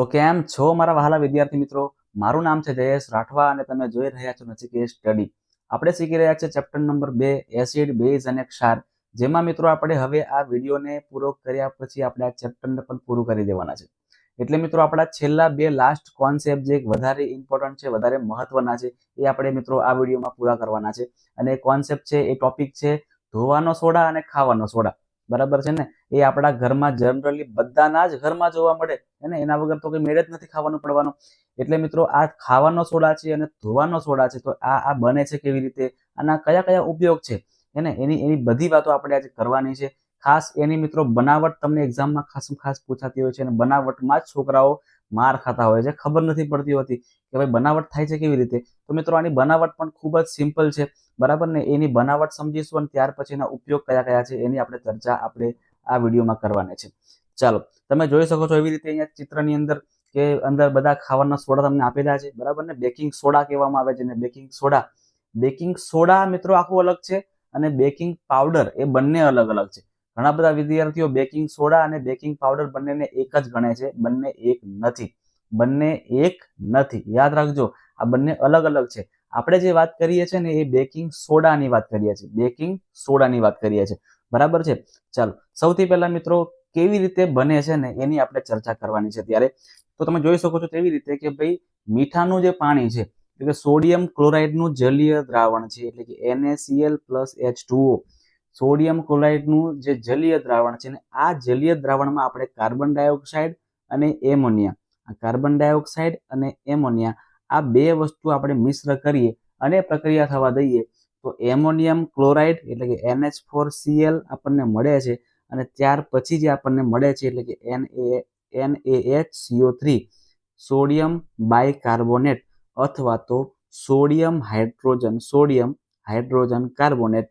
તો કેમ છો મારા વહાલા વિદ્યાર્થી મિત્રો? મારું નામ છે જયેશ રાઠવા અને તમે જોઈ રહ્યા છો નચિકેત સ્ટડી. આપણે શીખી રહ્યા છીએ ચેપ્ટર નંબર બે, એસિડ, બેઝ અને ક્ષાર. જેમાં મિત્રો આપણે હવે આ વિડીયોને પૂરો કર્યા પછી આપણે આ ચેપ્ટરને પણ પૂરું કરી દેવાના છે. એટલે મિત્રો આપણા છેલ્લા બે લાસ્ટ કોન્સેપ્ટ જે વધારે ઇમ્પોર્ટન્ટ છે, વધારે મહત્વના છે, એ આપણે મિત્રો આ વિડીયોમાં પૂરા કરવાના છે. અને કોન્સેપ્ટ છે, એ ટોપિક છે ધોવાનો સોડા અને ખાવાનો સોડા. બરાબર છે ને? એ આપણા ઘરમાં જનરલી બધાના જ ઘરમાં જોવા મળે હે એના વગર તો કંઈ મેળ જ નથી ખાવાનું પડવાનું. એટલે મિત્રો, આ ખાવાનો સોડા છે અને ધોવાનો સોડા છે, તો આ આ બને છે કેવી રીતે? આના કયા કયા ઉપયોગ છે? એને એની એની બધી વાતો આપણે આજે કરવાની છે. ખાસ એની મિત્રો, બનાવટ તમને એક્ઝામમાં ખાસ ખાસ પૂછાતી હોય છે અને બનાવટમાં જ છોકરાઓ માર ખાતા હોય છે, ખબર નથી પડતી હોતી કે ભાઈ બનાવટ થાય છે કેવી રીતે? તો મિત્રો, આની બનાવટ પણ ખૂબ જ સિમ્પલ છે. બરાબર ને? એની બનાવટ સમજીશું અને ત્યાર પછી એના ઉપયોગ કયા કયા છે એની આપણે ચર્ચા આપણે આ વિડીયોમાં કરવાની છે. ચાલો, તમે જોઈ શકો છો એવી રીતે અહીંયા ચિત્રની અંદર કે અંદર બધા ખાવાના સોડા તમને આપેલા છે. બરાબર ને? બેકિંગ સોડા કહેવામાં આવે છે ને? Baking soda. બેકિંગ સોડા મિત્રો આખું અલગ છે અને બેકિંગ પાવડર એ બંને અલગ અલગ છે. ઘણા બધા વિદ્યાર્થીઓ બેકિંગ સોડા અને બેકિંગ પાવડર બંનેને એક જ ગણે છે. બંને એક નથી. બંને એક નથી. યાદ રાખજો, આ બંને અલગ અલગ છે. આપણે જે વાત કરીએ છીએ ને એ બેકિંગ સોડાની વાત કરીએ છીએ. બેકિંગ સોડાની વાત કરીએ છીએ. બરાબર છે? ચાલો, સૌથી પહેલા મિત્રો, કેવી રીતે બને છે ને એની આપણે ચર્ચા કરવાની છે ત્યારે. તો તમે જોઈ શકો છો તેવી રીતે કે ભાઈ, મીઠાનું જે પાણી છે, એટલે કે સોડિયમ ક્લોરાઇડનું જલીય દ્રાવણ છે, એટલે કે N A C L plus H sodium ક્લોરાઇડનું જે જલીય દ્રાવણ છે ને, આ જલીય દ્રાવણમાં આપણે કાર્બન ડાયોક્સાઇડ અને એમોનિયા. આ કાર્બન ડાયોક્સાઇડ અને એમોનિયા, આ બે વસ્તુ આપણે મિશ્ર કરીએ અને પ્રક્રિયા થવા દઈએ, તો એમોનિયમ ક્લોરાઇડ એટલે કે એનએચ ફોર સીએલ આપણને મળે છે અને ત્યાર પછી જે આપણને મળે છે એટલે કે N A N H C O three, sodium bicarbonate અથવા તો sodium hydrogen sodium hydrogen carbonate.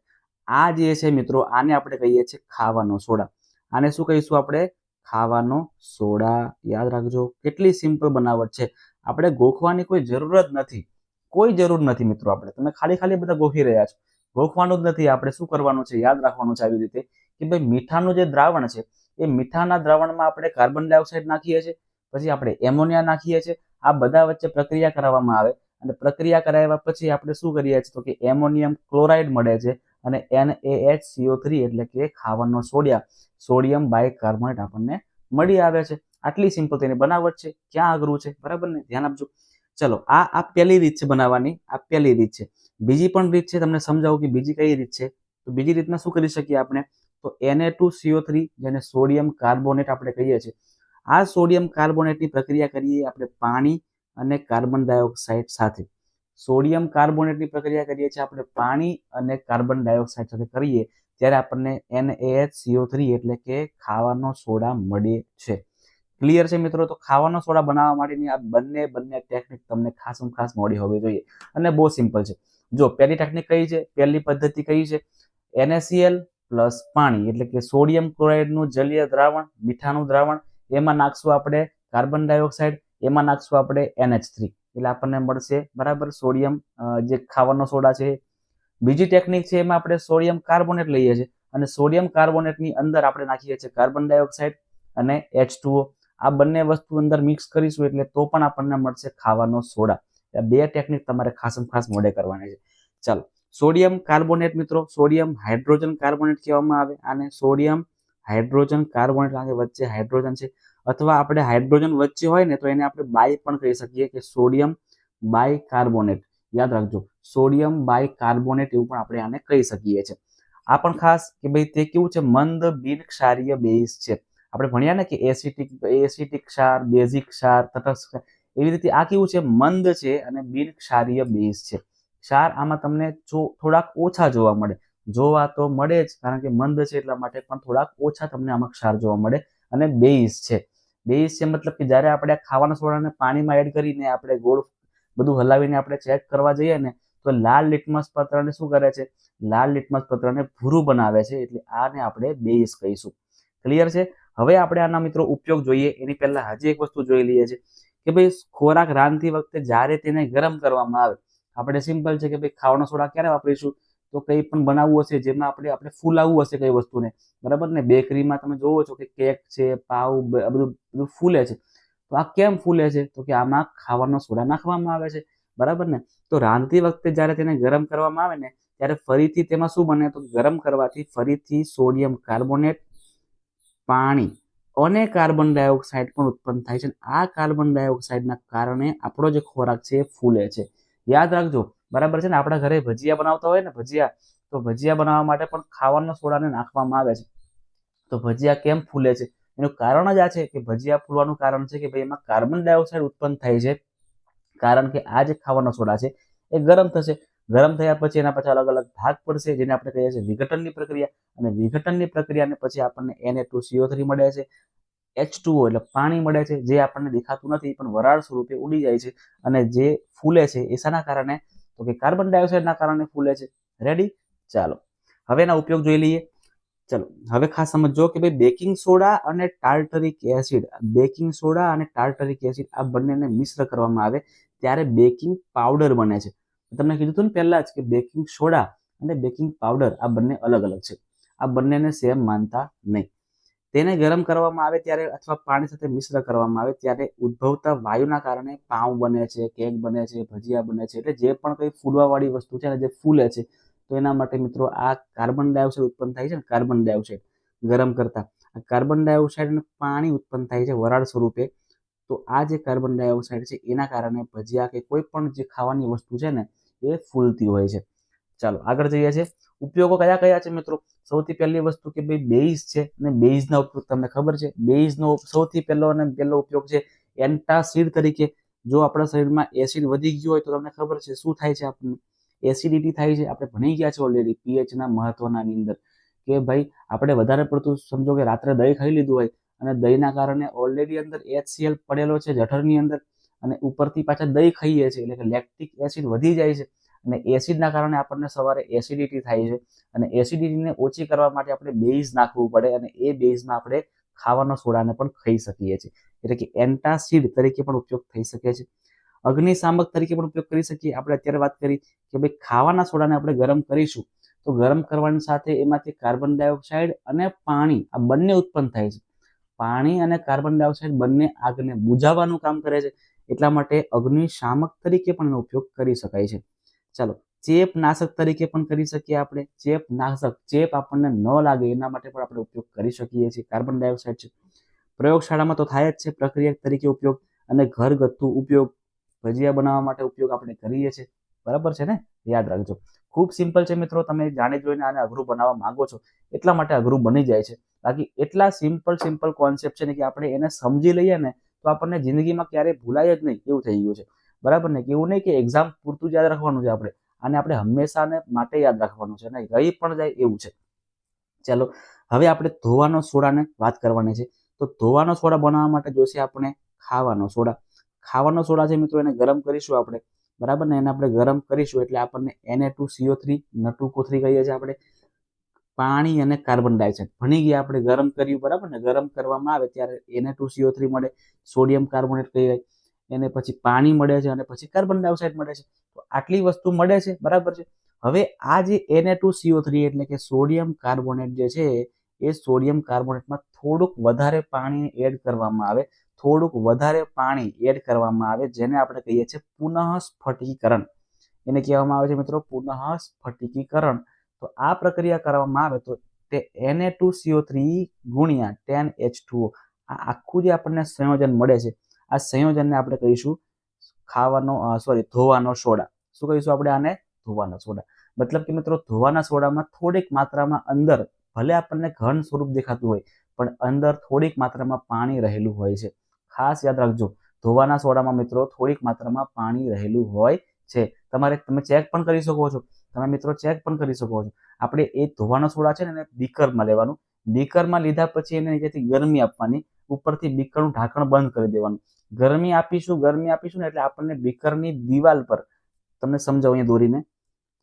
આ જે છે મિત્રો, આને આપણે કહીએ છીએ ખાવાનો સોડા. આને શું કહીશું આપણે? ખાવાનો સોડા. યાદ રાખજો, કેટલી સિમ્પલ બનાવટ છે. આપણે ગોખવાની કોઈ જરૂર જ નથી. કોઈ જરૂર નથી મિત્રો આપણે. તમે ખાલી ખાલી બધા ગોખી રહ્યા છો. ગોખવાનું જ નથી. આપણે શું કરવાનું છે? યાદ રાખવાનું છે આવી રીતે કે ભાઈ મીઠાનું જે દ્રાવણ છે, એ મીઠાના દ્રાવણમાં આપણે કાર્બન ડાયોક્સાઇડ નાખીએ છીએ. પછી આપણે એમોનિયા નાખીએ છીએ. આ બધા વચ્ચે પ્રક્રિયા કરાવવામાં આવે. અને પ્રક્રિયા કરાવ્યા પછી આપણે શું કરીએ છીએ તો કે એમોનિયમ ક્લોરાઇડ મળે છે. અને N A H C O three એટલે કે ખાવાનો સોડિયા સોડિયમ બાય કાર્બોનેટ આપણને મળી આવે છે. આટલી સિમ્પલ તેની બનાવટ છે. ક્યાં અઘરું છે? બરાબર ને? ધ્યાન આપજો. ચલો, આ આ પહેલી રીત છે બનાવવાની. આ પહેલી રીત છે. બીજી પણ રીત છે, તમને સમજાવું કે બીજી કઈ રીત છે? તો બીજી રીતમાં શું કરી શકીએ આપણે? તો એને ટુ સીઓ થ્રી જેને સોડિયમ કાર્બોનેટ આપણે કહીએ છીએ. આ સોડિયમ કાર્બોનેટની પ્રક્રિયા કરીએ આપણે પાણી અને કાર્બન ડાયોક્સાઇડ સાથે. સોડિયમ કાર્બોનેટની પ્રક્રિયા કરીએ છીએ આપણે પાણી અને કાર્બન ડાયોક્સાઇડ સાથે કરીએ, ત્યારે આપણને એનએચ સીઓ થ્રી એટલે કે ખાવાનો સોડા મળે છે. ક્લિયર છે મિત્રો? તો ખાવાનો સોડા બનાવવા માટેની આ બંને બંને ટેકનિક તમને ખાસ ખાસ મળી હોવી જોઈએ. અને બહુ સિમ્પલ છે. જો પહેલી ટેકનિક કઈ છે? પહેલી પદ્ધતિ કઈ છે? એનએસીએલ પ્લસ પાણી, એટલે કે સોડિયમ ક્લોરાઇડનું જલીય દ્રાવણ, મીઠાનું દ્રાવણ, એમાં નાખશું આપણે કાર્બન ડાયોક્સાઇડ, એમાં નાખશું આપણે એનએચ થ્રી એટલે આપણને મળશે, બરાબર? સોડિયમ જે ખાવાનો સોડા છે. બીજી ટેકનિક છે એમાં આપણે સોડિયમ કાર્બોનેટ લઈએ છીએ. અને સોડિયમ કાર્બોનેટની અંદર આપણે નાખીએ છીએ કાર્બન ડાયોક્સાઇડ અને એચ આ બંને વસ્તુ અંદર મિક્સ કરીશું એટલે તો પણ આપણને મળશે ખાવાનો સોડા. બે ટેકનિક તમારે ખાસ ખાસ મોડે કરવાની છે. ચાલો, સોડિયમ કાર્બોનેટ મિત્રો, સોડિયમ હાઇડ્રોજન કાર્બોનેટ કહેવામાં આવે. અને સોડિયમ હાઇડ્રોજન કાર્બોનેટ વચ્ચે હાઇડ્રોજન છે. અથવા આપણે હાઇડ્રોજન વચ્ચે હોય ને તો એને આપણે બાય પણ કહી શકીએ કે સોડિયમ બાય કાર્બોનેટ. યાદ રાખજો, સોડિયમ બાય કાર્બોનેટ એવું પણ આપણે આને કહી શકીએ છીએ. આ પણ ખાસ કે ભાઈ તે કેવું છે, મંદ બિન ક્ષારીય બેઝ છે. આપણે ભણ્યા ને કે એસિટિક એસિટિક ક્ષાર, બેઝિક ક્ષાર, તટસ્થ એવી રીતે આ કેવું છે, મંદ છે અને બિન ક્ષારીય બેઝ છે. ક્ષાર આમાં તમને થોડાક ઓછા જોવા મળે. જોવા તો મળે જ, કારણ કે મંદ છે એટલા માટે પણ થોડાક ઓછા તમને આમાં ક્ષાર જોવા મળે અને બેઝ છે. બેઝ છે મતલબ કે જ્યારે આપણે ખાવાના સોડાને પાણીમાં એડ કરીને આપણે ગોળ બધું હલાવીને આપણે ચેક કરવા જઈએ ને, તો લાલ લિટમસ પત્રને શું કરે છે? લાલ લિટમસ પત્રને ભૂરું બનાવે છે. એટલે આને આપણે બેઝ કહીશું. ક્લિયર છે? હવે આપણે આના મિત્રો ઉપયોગ જોઈએ. એની પહેલા હજી એક વસ્તુ જોઈ લઈએ છીએ કે ભાઈ ખોરાક રાંધતી વખતે જ્યારે તેને ગરમ કરવામાં આવે, આપણે સિમ્પલ છે કે ભાઈ ખાવાનો સોડા ક્યારે વાપરીશું? તો કંઈ પણ બનાવવું હશે, જેમાં આપણે આપણે ફૂલાવવું હશે કઈ વસ્તુને. બરાબર ને? બેકરીમાં તમે જોવો છો કે કેક છે, પાવ બધું બધું ફૂલે છે. તો આ કેમ ફૂલે છે? તો કે આમાં ખાવાનો સોડા નાખવામાં આવે છે. બરાબર ને? તો રાંધતી વખતે જ્યારે તેને ગરમ કરવામાં આવે ને, ત્યારે ફરીથી તેમાં શું બને? તો ગરમ કરવાથી ફરીથી સોડિયમ કાર્બોનેટ, પાણી અને કાર્બન ડાયોક્સાઇડ પણ ઉત્પન્ન થાય છે. આ કાર્બન ડાયોક્સાઇડના કારણે આપણો જે ખોરાક છે એ ફૂલે છે. યાદ રાખજો બરાબર છે ને? આપણા ઘરે ભજીયા બનાવતા હોય ને, ભજીયા, તો ભજીયા બનાવવા માટે પણ ખાવાના સોડાને નાખવામાં આવે છે. તો ભજીયા કેમ ફૂલે છે? એનું કારણ જ આ છે કે ભજીયા ફૂલવાનું કારણ છે કે ભાઈ એમાં કાર્બન ડાયોક્સાઇડ ઉત્પન્ન થાય છે. કારણ કે આ જે ખાવાનો સોડા છે, એ ગરમ થશે. ગરમ થયા પછી એના પછી અલગ અલગ ભાગ પડશે, જેને આપણે કહીએ છીએ વિઘટનની પ્રક્રિયા. અને વિઘટનની પ્રક્રિયાને પછી આપણને એને ટુ સીઓ થ્રી મળે છે. એચ એટલે પાણી મળે છે, જે આપણને દેખાતું નથી, પણ વરાળ સ્વરૂપે ઉડી જાય છે. અને જે ફૂલે છે એ શાના કારણે તો કે કાર્બન ડાયોક્સાઇડના કારણે ફૂલે છે. રેડી ચાલો. હવે એના ઉપયોગ જોઈ લઈએ. ચલો. હવે ખાસ સમજો કે ભાઈ બેકિંગ સોડા અને ટાર્ટરિક એસિડ, બેકિંગ સોડા અને ટાર્ટરિક એસિડ આ બંનેને મિશ્ર કરવામાં આવે ત્યારે બેકિંગ પાવડર બને છે. તમને કીધું હતું ને પહેલા જ કે બેકિંગ સોડા અને બેકિંગ પાવડર આ બંને અલગ અલગ છે. આ બંનેને સેમ માનતા નહીં. તેને ગરમ કરવામાં આવે ત્યારે અથવા પાણી સાથે મિશ્ર કરવામાં આવે ત્યારે ઉદ્ભવતા વાયુના કારણે પાઉં બને છે, કેક બને છે, ભજીયા બને છે, એટલે જે પણ કંઈ ફૂલવાવાળી વસ્તુ છે ને જે ફૂલે છે, તો એના માટે મિત્રો આ કાર્બન ડાયોક્સાઇડ ઉત્પન્ન થાય છે ને કાર્બન ડાયોક્સાઇડ ગરમ કરતા. કાર્બન ડાયોક્સાઇડ અને પાણી ઉત્પન્ન થાય છે વરાળ સ્વરૂપે. તો આ જે કાર્બન ડાયોક્સાઇડ છે એના કારણે ભજીયા કે કોઈ પણ જે ખાવાની વસ્તુ છે ને એ ફૂલતી હોય છે. ચાલો, આગળ જઈએ છે ઉપયોગો કયા કયા છે મિત્રો? સૌથી પહેલી વસ્તુ કે ભાઈ બેઝ છે અને બેઝના ઉપયોગ તમને ખબર છે? બેઝનો સૌથી પહેલો અને પહેલો ઉપયોગ છે એન્ટાસિડ તરીકે. જો આપણા શરીરમાં એસિડ વધી ગયું હોય તો તમને ખબર છે શું થાય છે આપણને? એસિડિટી થાય છે. આપણે ભણી ગયા છે ઓલરેડી પીએચના મહત્વના અંદર. કે ભાઈ આપણે વધારે પડતું સમજો કે રાત્રે દહીં ખાઈ લીધું હોય અને દહીંના કારણે ઓલરેડી અંદર એચસીએલ પડેલો છે જઠરની અંદર અને ઉપરથી પાછા દહીં ખાઈએ છીએ. એટલે કે લેક્ટિક એસિડ વધી જાય છે. અને એસિડના કારણે આપણને સવારે એસિડિટી થાય છે. અને એસિડિટીને ઓછી કરવા માટે આપણે બેઝ નાખવું પડે અને એ બેઝમાં આપણે ખાવાનો સોડાને પણ ખાઈ શકીએ છીએ. એટલે કે એન્ટાસિડ તરીકે પણ ઉપયોગ થઈ શકે છે. અગ્નિશામક તરીકે પણ ઉપયોગ કરી શકીએ. આપણે અત્યારે વાત કરી કે ભાઈ ખાવાના સોડાને આપણે ગરમ કરીશું. તો ગરમ કરવાની સાથે એમાંથી કાર્બન ડાયોક્સાઇડ અને પાણી, આ બંને ઉત્પન્ન થાય છે. પાણી અને કાર્બન ડાયોક્સાઇડ બંને આગને બુઝાવવાનું કામ કરે છે. એટલા માટે અગ્નિશામક તરીકે પણ એનો ઉપયોગ કરી શકાય છે. ચાલો, ચેપ નાશક તરીકે પણ કરી શકીએ આપણે. ચેપ નાશક, ચેપ આપણને ન લાગે, એના માટે પણ આપણે ઉપયોગ કરી શકીએ છીએ. કાર્બન ડાયોક્સાઇડ છે. પ્રયોગશાળામાં તો થાય જ છે, પ્રક્રિયા તરીકે ઉપયોગ અને ઘરગથ્થુ ઉપયોગ, ભજીયા બનાવવા માટે ઉપયોગ આપણે કરીએ છીએ. બરાબર છે ને? યાદ રાખજો. ખૂબ સિમ્પલ છે મિત્રો, તમે જાણી જોઈને આને અઘરું બનાવવા માંગો છો. એટલા માટે અઘરું બની જાય છે. બાકી એટલા સિમ્પલ સિમ્પલ કોન્સેપ્ટ છે ને કે આપણે એને સમજી લઈએ ને, તો આપણને જિંદગીમાં ક્યારેય ભૂલાય જ નહીં. એવું થઈ ગયું છે. બરાબર ને? કે એવું નહીં કે એક્ઝામ પૂરતું યાદ રાખવાનું છે આપણે. આને આપણે હંમેશાને માટે યાદ રાખવાનું છે નહીં? રહી પણ જાય એવું છે. ચાલો, હવે આપણે ધોવાનો સોડાને વાત કરવાની છે. તો ધોવાનો સોડા બનાવવા માટે જોશે આપણે ખાવાનો સોડા. ખાવાનો સોડા છે મિત્રો, એને ગરમ કરીશું આપણે. બરાબર ને? એને આપણે ગરમ કરીશું એટલે આપણને એને two CO three Natu Kothari કહીએ છીએ આપણે. પાણી અને કાર્બન ડાયોક્સાઇડ. ભણી ગયા આપણે ગરમ કર્યું, બરાબર ને? ગરમ કરવામાં આવે ત્યારે એને ટુ સીઓ થ્રી મળે. સોડિયમ કાર્બોનેટ કહીએ એને પછી પાણી મળે છે અને પછી કાર્બન ડાયોક્સાઇડ મળે છે. તો આટલી વસ્તુ મળે છે, બરાબર છે? હવે આ જે એને ટુ સીઓ થ્રી એટલે કે સોડિયમ કાર્બોનેટ જે છે, એ સોડિયમ કાર્બોનેટમાં થોડુંક વધારે પાણી એડ કરવામાં આવે, થોડુંક વધારે પાણી એડ કરવામાં આવે, જેને આપણે કહીએ છીએ પુનઃ સ્ફટિકીકરણ એને કહેવામાં આવે છે મિત્રો પુનઃ સ્ફટિકીકરણ તો આ પ્રક્રિયા કરવામાં આવે તો તે એને ટુ સીઓ થ્રી ગુણ્યા ટેન એચ ટુ આ આખું જે આપણને સંયોજન મળે છે આ સંયોજનને આપણે કહીશું ખાવાનો સોરી ધોવાનો સોડા. શું કહીશું આપણે આને? ધોવાનો સોડા. મતલબ કે મિત્રો, ધોવાના સોડામાં થોડીક માત્રામાં અંદર, ભલે આપણને ઘન સ્વરૂપ દેખાતું હોય, પણ અંદર થોડીક માત્રામાં પાણી રહેલું હોય છે. ખાસ યાદ રાખજો, ધોવાના સોડામાં મિત્રો, થોડીક માત્રામાં પાણી રહેલું હોય છે. તમારે, તમે ચેક પણ કરી શકો છો. તમે મિત્રો ચેક પણ કરી શકો છો. આપણે એ ધોવાનો સોડા છે ને, એને બીકરમાં લેવાનું. બીકરમાં લીધા પછી એને નીચેથી ગરમી આપવાની. ઉપરથી બીકરનું ઢાંકણ બંધ કરી દેવાનું. ગરમી આપીશું ગરમી આપીશું ને એટલે આપણને બીકરની દિવાલ પર તમને સમજાવું અહીંયા દોરીને.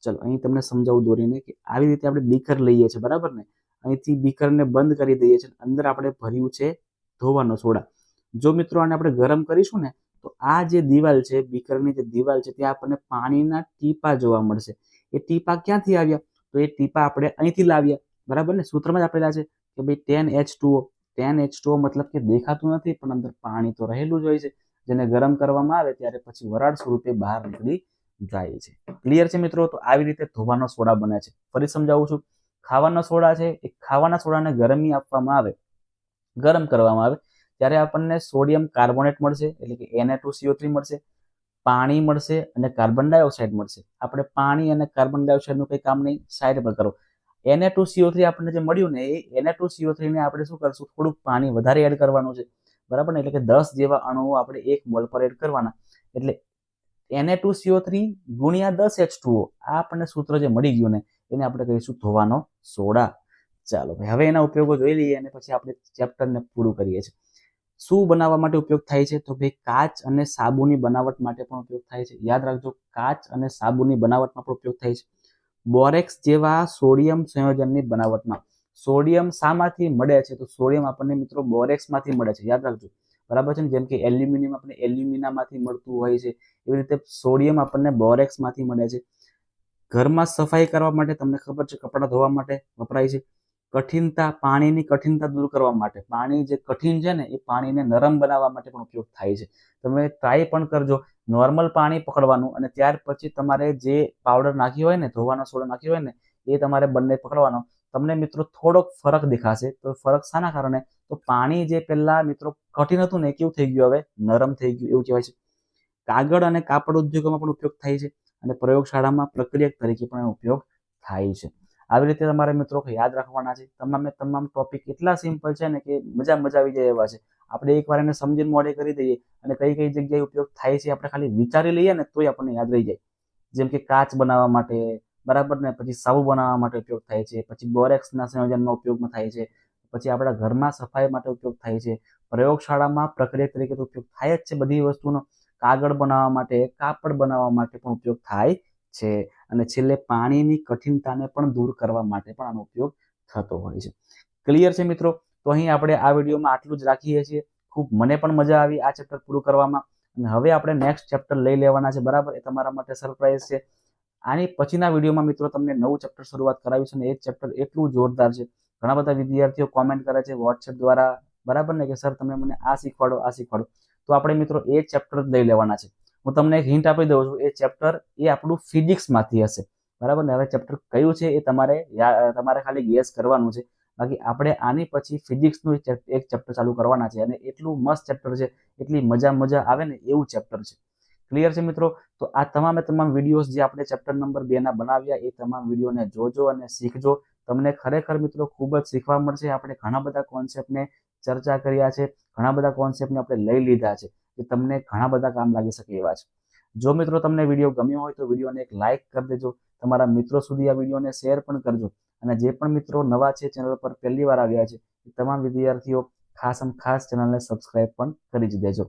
ચલો, અહીં તમને સમજાવું દોરીને કે આવી રીતે આપણે બીકર લઈએ છીએ, બરાબર ને? અહીંથી બીકરને બંધ કરી દઈએ છીએ અંદર આપણે ભર્યું છે ધોવાનો સોડા. જો મિત્રો આને આપણે ગરમ કરીશું ને, તો આ જે દિવાલ છે, બીકરની જે દિવાલ છે, ત્યાં આપણને પાણીના ટીપા જોવા મળશે. એ ટીપા ક્યાંથી આવ્યા? તો એ ટીપા આપણે અહીંથી લાવ્યા, બરાબર ને? સૂત્રમાં જ આપેલા છે કે ભાઈ ten H two O ten H two મતલબ કે દેખાતું નથી, પણ અંદર પાણી તો રહેલું જ હોય છે. જેને ગરમ કરવામાં આવે ત્યારે પછી વરાળ સ્વરૂપે બહાર નીકળી જાય છે. ક્લિયર છે મિત્રો? તો આવી રીતે ધોવાનો સોડા બને છે. ફરી સમજાવું છું. ખાવાનો સોડા છે, એ ખાવાના સોડાને ગરમી આપવામાં આવે, ગરમ કરવામાં આવે, ત્યારે આપણને સોડિયમ કાર્બોનેટ મળશે, એટલે કે Na2CO3 મળશે, પાણી મળશે અને કાર્બન ડાયોક્સાઇડ મળશે. આપણે પાણી અને કાર્બન ડાયોક્સાઇડનું કંઈ કામ નહીં. સાઈડ પર કરો. Na2CO3 આપણને જે મળ્યું ને, એ Na2CO3 ને આપણે શું કરશું? થોડુંક પાણી વધારે એડ કરવાનું છે. બરાબર ને? એટલે કે દસ જેવા અણુઓ આપણે એક મોલ પર એડ કરવાના. એટલે Na2CO3 ગુણ્યા દસ એચ ટુઓ આ આપણને સૂત્ર જે મળી ગયું ને, એને આપણે કહીશું ધોવાનો સોડા. ચાલો ભાઈ, હવે એના ઉપયોગો જોઈ લઈએ અને પછી આપણે ચેપ્ટરને પૂરું કરીએ છીએ. શું બનાવવા માટે ઉપયોગ થાય છે? તો ભાઈ, કાચ અને સાબુની બનાવટ માટે પણ ઉપયોગ થાય છે. યાદ રાખજો, કાચ અને સાબુની બનાવટમાં પણ ઉપયોગ થાય છે. બોરેક્સ જેવા સોડિયમ સંયોજનની બનાવટમાં. સોડિયમ શામાંથી મળે છે? તો સોડિયમ આપણને મિત્રો બોરેક્સમાંથી મળે છે. યાદ રાખજો. બરાબર છે ને? જેમ કે એલ્યુમિનિયમ આપણને એલ્યુમિનામાંથી મળતું હોય છે. એવી રીતે સોડિયમ આપણને બોરેક્સમાંથી મળે છે. ઘરમાં સફાઈ કરવા માટે તમને ખબર છે? કપડાં ધોવા માટે વપરાય છે. કઠિનતા, પાણીની કઠિનતા દૂર કરવા માટે. પાણી જે કઠિન છે ને, એ પાણીને નરમ બનાવવા માટે પણ ઉપયોગ થાય છે. તમે ટ્રાય પણ કરજો. નોર્મલ પાણી પકડવાનું અને ત્યાર પછી તમારે જે પાવડર નાખ્યો હોય ને, ધોવાનો સોડો નાખ્યો હોય ને, એ તમારે બંને પકડવાનો. તમને મિત્રો થોડોક ફરક દેખાશે. તો ફરક શાના કારણે? તો પાણી જે પહેલા મિત્રો કઠિન હતું ને કેવું થઈ ગયું હવે? નરમ થઈ ગયું, એવું કહેવાય છે. કાગળ અને કાપડ ઉદ્યોગોમાં પણ ઉપયોગ થાય છે અને પ્રયોગશાળામાં પ્રક્રિયક તરીકે પણ ઉપયોગ થાય છે. આવી રીતે તમારે મિત્રો યાદ રાખવાના છે. તમામે તમામ ટોપિક એટલા સિમ્પલ છે ને કે મજા મજા આવી જાય એવા છે. આપણે એકવાર એને સમજીને મોડે કરી દઈએ અને કઈ કઈ જગ્યાએ ઉપયોગ થાય છે આપણે ખાલી વિચારી લઈએ ને તોય આપણને યાદ રહી જાય. જેમ કે કાચ બનાવવા માટે, બરાબર ને? પછી સાબુ બનાવવા માટે ઉપયોગ થાય છે. પછી બોરેક્સના સંયોજનમાં ઉપયોગમાં થાય છે. પછી આપણા ઘરમાં સફાઈ માટે ઉપયોગ થાય છે. પ્રયોગશાળામાં પ્રક્રિયા તરીકે તો ઉપયોગ થાય જ છે બધી વસ્તુનો. કાગળ બનાવવા માટે, કાપડ બનાવવા માટે પણ ઉપયોગ થાય છે. અને છેલ્લે પાણીની કઠિનતાને પણ દૂર કરવા માટે પણ આનો ઉપયોગ થતો હોય છે. ક્લિયર છે મિત્રો? તો અહીં આપણે આ વિડીયોમાં આટલું જ રાખીએ છીએ. ખૂબ મને પણ મજા આવી આ ચેપ્ટર પૂરું કરવામાં. અને હવે આપણે નેક્સ્ટ ચેપ્ટર લઈ લેવાના છે, બરાબર? એ તમારા માટે સરપ્રાઈઝ છે. આની પછીના વિડીયોમાં મિત્રો તમને નવું ચેપ્ટર શરૂઆત કરાવીશું અને એ ચેપ્ટર એટલું જોરદાર છે. ઘણા બધા વિદ્યાર્થીઓ કોમેન્ટ કરે છે વોટ્સએપ દ્વારા. બરાબર ને કે સર તમે મને આ શીખવાડો આ શીખવાડો. તો આપણે મિત્રો એ ચેપ્ટર લઈ લેવાના છે. હું તમને એક હિન્ટ આપી દઉં છું, એ ચેપ્ટર એ આપણું ફિઝિક્સમાંથી હશે. બરાબર ને? હવે ચેપ્ટર કયું છે એ તમારે તમારે ખાલી ગેસ કરવાનું છે. બાકી આપણે આની પછી ફિઝિક્સનું એક ચેપ્ટર ચાલુ કરવાના છે અને એટલું મસ્ત ચેપ્ટર છે, એટલી મજા મજા આવે ને એવું ચેપ્ટર છે. ક્લિયર છે મિત્રો? તો આ તમામે તમામ વિડીયોઝ જે આપણે ચેપ્ટર નંબર બેના બનાવ્યા, એ તમામ વિડીયોને જોજો અને શીખજો. તમને ખરેખર મિત્રો ખૂબ જ શીખવા મળશે. આપણે ઘણા બધા કોન્સેપ્ટને ચર્ચા કર્યા છે. ઘણા બધા કોન્સેપ્ટને આપણે લઈ લીધા છે. જે તમને ઘણા બધા કામ લાગી શકે એવા છે. જો મિત્રો તમને વીડિયો ગમ્યો હોય તો વિડીયોને એક લાઇક કરી દેજો. તમારા મિત્રો સુધી આ વિડીયોને શેર પણ કરજો. અને જે પણ મિત્રો નવા છે, ચેનલ પર પહેલી વાર આવ્યા છે તમામ વિદ્યાર્થીઓ ખાસ ખાસ ચેનલને સબસ્ક્રાઇબ પણ કરી જ દેજો.